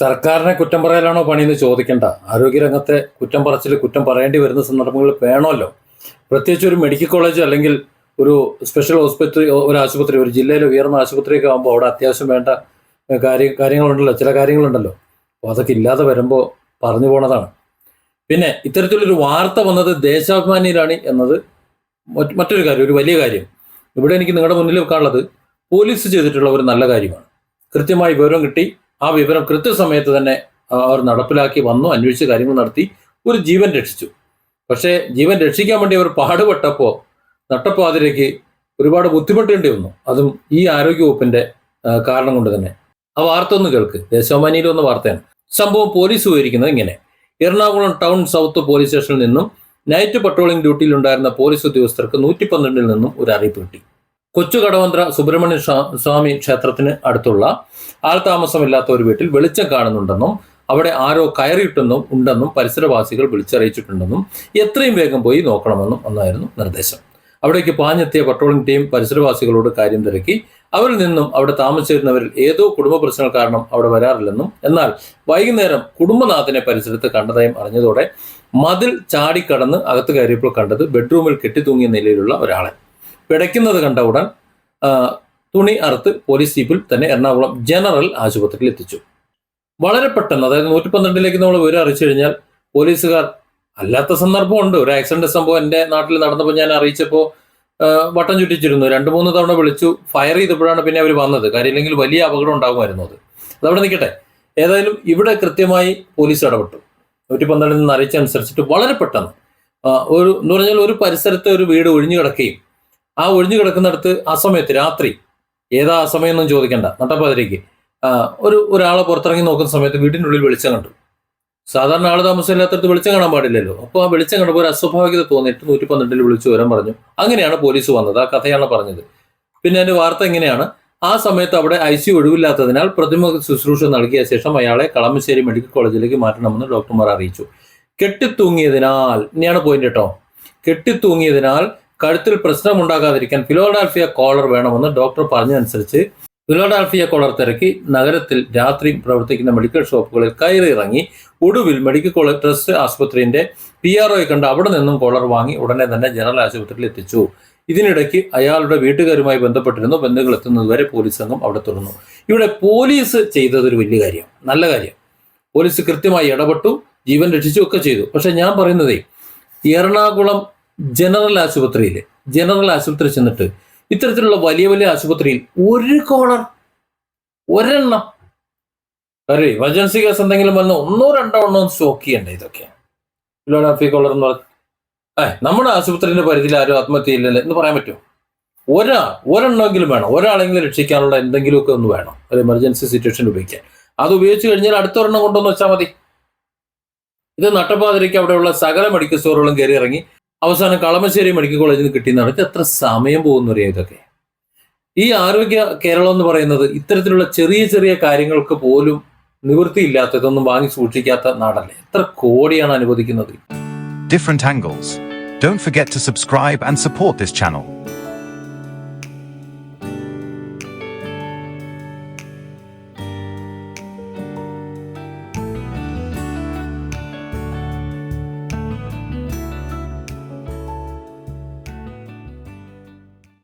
സർക്കാരിനെ കുറ്റം പറയലാണോ പണിയെന്ന് ചോദിക്കേണ്ട. ആരോഗ്യരംഗത്തെ കുറ്റം പറച്ചിൽ കുറ്റം പറയേണ്ടി വരുന്ന സന്ദർഭങ്ങളിൽ വേണമല്ലോ. പ്രത്യേകിച്ച് ഒരു മെഡിക്കൽ കോളേജ് അല്ലെങ്കിൽ ഒരു സ്പെഷ്യൽ ഹോസ്പിറ്റൽ ഒരു ആശുപത്രി ഒരു ജില്ലയിലെ ഉയർന്ന ആശുപത്രിയൊക്കെ ആകുമ്പോൾ അവിടെ അത്യാവശ്യം വേണ്ട കാര്യം കാര്യ കാര്യങ്ങളുണ്ടല്ലോ. ചില കാര്യങ്ങളുണ്ടല്ലോ. അപ്പോൾ അതൊക്കെ ഇല്ലാതെ വരുമ്പോൾ പറഞ്ഞു പോണതാണ്. പിന്നെ ഇത്തരത്തിലൊരു വാർത്ത വന്നത് ദേശാഭിമാനിയിലാണ് എന്നത് മറ്റൊരു കാര്യം ഒരു വലിയ കാര്യം. ഇവിടെ എനിക്ക് നിങ്ങളുടെ മുന്നിൽ വെക്കാനുള്ളത് പോലീസ് ചെയ്തിട്ടുള്ള ഒരു നല്ല കാര്യമാണ്. കൃത്യമായി വിവരം കിട്ടി. ആ വിവരം കൃത്യസമയത്ത് തന്നെ അവർ നടപ്പിലാക്കി വന്നു അന്വേഷിച്ച് കാര്യങ്ങൾ നടത്തി ഒരു ജീവൻ രക്ഷിച്ചു. പക്ഷേ ജീവൻ രക്ഷിക്കാൻ വേണ്ടി അവർ പാടുപെട്ടപ്പോൾ നട്ടപ്പാതിരയ്ക്ക് ഒരുപാട് ബുദ്ധിമുട്ടേണ്ടി വന്നു. അതും ഈ ആരോഗ്യവകുപ്പിന്റെ കാരണം കൊണ്ട് തന്നെ. ആ വാർത്ത ഒന്ന് കേൾക്ക്. ദേശാഭിമാനിയിൽ വന്ന വാർത്തയാണ്. സംഭവം പോലീസ് വിവരിക്കുന്നത് ഇങ്ങനെ. എറണാകുളം ടൗൺ സൗത്ത് പോലീസ് സ്റ്റേഷനിൽ നിന്നും നൈറ്റ് പട്രോളിംഗ് ഡ്യൂട്ടിയിലുണ്ടായിരുന്ന പോലീസ് ഉദ്യോഗസ്ഥർക്ക് നൂറ്റി പന്ത്രണ്ടിൽ നിന്നും ഒരു അറിയിപ്പ് കിട്ടി. കൊച്ചു കടവന്ത്ര സുബ്രഹ്മണ്യ സ്വാമി ക്ഷേത്രത്തിന് അടുത്തുള്ള ആൾതാമസമില്ലാത്ത ഒരു വീട്ടിൽ വെളിച്ചം കാണുന്നുണ്ടെന്നും അവിടെ ആരോ കയറിയിട്ടെന്നും ഉണ്ടെന്നും പരിസരവാസികൾ വിളിച്ചറിയിച്ചിട്ടുണ്ടെന്നും എത്രയും വേഗം പോയി നോക്കണമെന്നും ഒന്നായിരുന്നു നിർദ്ദേശം. അവിടേക്ക് പാഞ്ഞെത്തിയ പട്രോളിംഗ് ടീം പരിസരവാസികളോട് കാര്യം തിരക്കി. അവരിൽ നിന്നും അവിടെ താമസിച്ചിരുന്നവരിൽ ഏതോ കുടുംബ പ്രശ്നങ്ങൾ കാരണം അവിടെ വരാറില്ലെന്നും എന്നാൽ വൈകുന്നേരം കുടുംബനാഥനെ പരിസരത്ത് കണ്ടതായും അറിഞ്ഞതോടെ മതിൽ ചാടിക്കടന്ന് അകത്ത് കയറിയപ്പോൾ കണ്ടത് ബെഡ്റൂമിൽ കെട്ടിത്തൂങ്ങിയ നിലയിലുള്ള ഒരാളെ. പിടയ്ക്കുന്നത് കണ്ട ഉടൻ തുണി അറുത്ത് പോലീസ് ജീപ്പിൽ തന്നെ എറണാകുളം ജനറൽ ആശുപത്രിയിൽ എത്തിച്ചു. വളരെ പെട്ടെന്ന് അതായത് നൂറ്റി പന്ത്രണ്ടിലേക്ക് നമ്മൾ വിവരം അറിയിച്ചു കഴിഞ്ഞാൽ പോലീസുകാർ അല്ലാത്ത സന്ദർഭമുണ്ട്. ഒരു ആക്സിഡന്റ് സംഭവം എന്റെ നാട്ടിൽ നടന്നപ്പോൾ ഞാൻ അറിയിച്ചപ്പോൾ വട്ടം ചുറ്റിച്ചിരുന്നു. രണ്ട് മൂന്ന് തവണ വിളിച്ചു ഫയർ ചെയ്തപ്പോഴാണ് പിന്നെ അവർ വന്നത്. കാര്യമില്ലെങ്കിൽ വലിയ അപകടം ഉണ്ടാകുമായിരുന്നു അത്. അതവിടെ നിൽക്കട്ടെ. ഏതായാലും ഇവിടെ കൃത്യമായി പോലീസ് ഇടപെട്ടു. നൂറ്റി പന്ത്രണ്ടിൽ നിന്ന് അറിയിച്ചനുസരിച്ചിട്ട് വളരെ പെട്ടെന്ന് ഒരു എന്ന് പറഞ്ഞാൽ ഒരു പരിസരത്തെ ഒരു വീട് ഒഴിഞ്ഞു കിടക്കുകയും ആ ഒഴിഞ്ഞു കിടക്കുന്നിടത്ത് ആ സമയത്ത് രാത്രി. ഏതാ ആ സമയം ഒന്നും ചോദിക്കണ്ട നട്ടപ്പാതിരേക്ക് ഒരു ഒരാളെ പുറത്തിറങ്ങി നോക്കുന്ന സമയത്ത് വീടിന്റെ ഉള്ളിൽ വെളിച്ചം കണ്ടു. സാധാരണ ആൾ താമസമില്ലാത്തടത്ത് വെളിച്ചം കാണാൻ പാടില്ലല്ലോ. അപ്പോൾ ആ വെളിച്ചം കണ്ടപ്പോൾ ഒരു അസ്വാഭാവികത തോന്നിയിട്ട് നൂറ്റി പന്ത്രണ്ടിൽ വിളിച്ചു വരാൻ പറഞ്ഞു. അങ്ങനെയാണ് പോലീസ് വന്നത്. ആ കഥയാണ് പറഞ്ഞത്. പിന്നെ അതിന്റെ വാർത്ത എങ്ങനെയാണ്? ആ സമയത്ത് അവിടെ ഐ സി ഒഴിവില്ലാത്തതിനാൽ പ്രഥമ ശുശ്രൂഷ നൽകിയ ശേഷം അയാളെ കളമശ്ശേരി മെഡിക്കൽ കോളേജിലേക്ക് മാറ്റണമെന്ന് ഡോക്ടർമാർ അറിയിച്ചു. കെട്ടിത്തൂങ്ങിയതിനാൽ ഇനിയാണ് പോയിന്റ് കേട്ടോ. കെട്ടിത്തൂങ്ങിയതിനാൽ കഴുത്തിൽ പ്രശ്നമുണ്ടാകാതിരിക്കാൻ ഫിലോഡാൽഫിയ കോളർ വേണമെന്ന് ഡോക്ടർ പറഞ്ഞതനുസരിച്ച് ഫിലോഡാൽഫിയ കോളർ തിരക്കി നഗരത്തിൽ രാത്രി പ്രവർത്തിക്കുന്ന മെഡിക്കൽ ഷോപ്പുകളിൽ കയറി ഇറങ്ങി ഒടുവിൽ മെഡിക്കൽ കോളേജ് ട്രസ്റ്റ് ആശുപത്രിന്റെ പി ആർ ഒയെ കണ്ട് അവിടെ നിന്നും കോളർ വാങ്ങി ഉടനെ തന്നെ ജനറൽ ആശുപത്രിയിൽ എത്തിച്ചു. ഇതിനിടയ്ക്ക് അയാളുടെ വീട്ടുകാരുമായി ബന്ധപ്പെട്ടിരുന്നു. ബന്ധുക്കൾ എത്തുന്നതുവരെ പോലീസ് സംഘം അവിടെ തുടർന്നു. ഇവിടെ പോലീസ് ചെയ്തത് ഒരു വലിയ കാര്യം നല്ല കാര്യം. പോലീസ് കൃത്യമായി ഇടപെട്ടു ജീവൻ രക്ഷിച്ചു ഒക്കെ ചെയ്തു. പക്ഷെ ഞാൻ പറയുന്നതേ എറണാകുളം ജനറൽ ആശുപത്രിയിൽ ജനറൽ ആശുപത്രി ചെന്നിട്ട് ഇത്തരത്തിലുള്ള വലിയ വലിയ ആശുപത്രിയിൽ ഒരു കോളർ ഒരെണ്ണം. ഒരു എമർജൻസി കേസ് എന്തെങ്കിലും വന്ന് ഒന്നോ രണ്ടോ എണ്ണോ സ്റ്റോക്ക് ചെയ്യണ്ടേ ഇതൊക്കെ. ഫിലോഡാഫി കോളർ എന്ന് പറഞ്ഞു ഏ നമ്മുടെ ആശുപത്രിന്റെ പരിധിയിൽ ആരും ആത്മഹത്യ ഇല്ലല്ലോ എന്ന് പറയാൻ പറ്റുമോ? ഒരാൾ ഒരെണ്ണമെങ്കിലും വേണം. ഒരാളെങ്കിലും രക്ഷിക്കാനുള്ള എന്തെങ്കിലുമൊക്കെ ഒന്ന് വേണം. ഒരു എമർജൻസി സിറ്റുവേഷൻ ഉപയോഗിക്കാൻ. അത് ഉപയോഗിച്ച് കഴിഞ്ഞാൽ അടുത്തൊരെണ്ണം കൊണ്ടുവന്ന് വെച്ചാൽ മതി. ഇത് നട്ടപ്പാതിരിക്ക് അവിടെയുള്ള സകല മെഡിക്കൽ സ്റ്റോറുകളും കയറി ഇറങ്ങി അവസാനം കളമശ്ശേരി മെഡിക്കൽ കോളേജിൽ നിന്ന് കിട്ടിയെന്നാണ് എത്ര സമയം പോകുന്നു അറിയാം ഇതൊക്കെ ഈ ആരോഗ്യ കേരളം എന്ന് പറയുന്നത് ഇത്തരത്തിലുള്ള ചെറിയ ചെറിയ കാര്യങ്ങൾക്ക് പോലും നിവൃത്തിയില്ലാത്ത ഇതൊന്നും വാങ്ങി സൂക്ഷിക്കാത്ത നാടല്ലേ എത്ര കോടിയാണ് അനുവദിക്കുന്നത് different angles. Don't forget to subscribe and support this channel.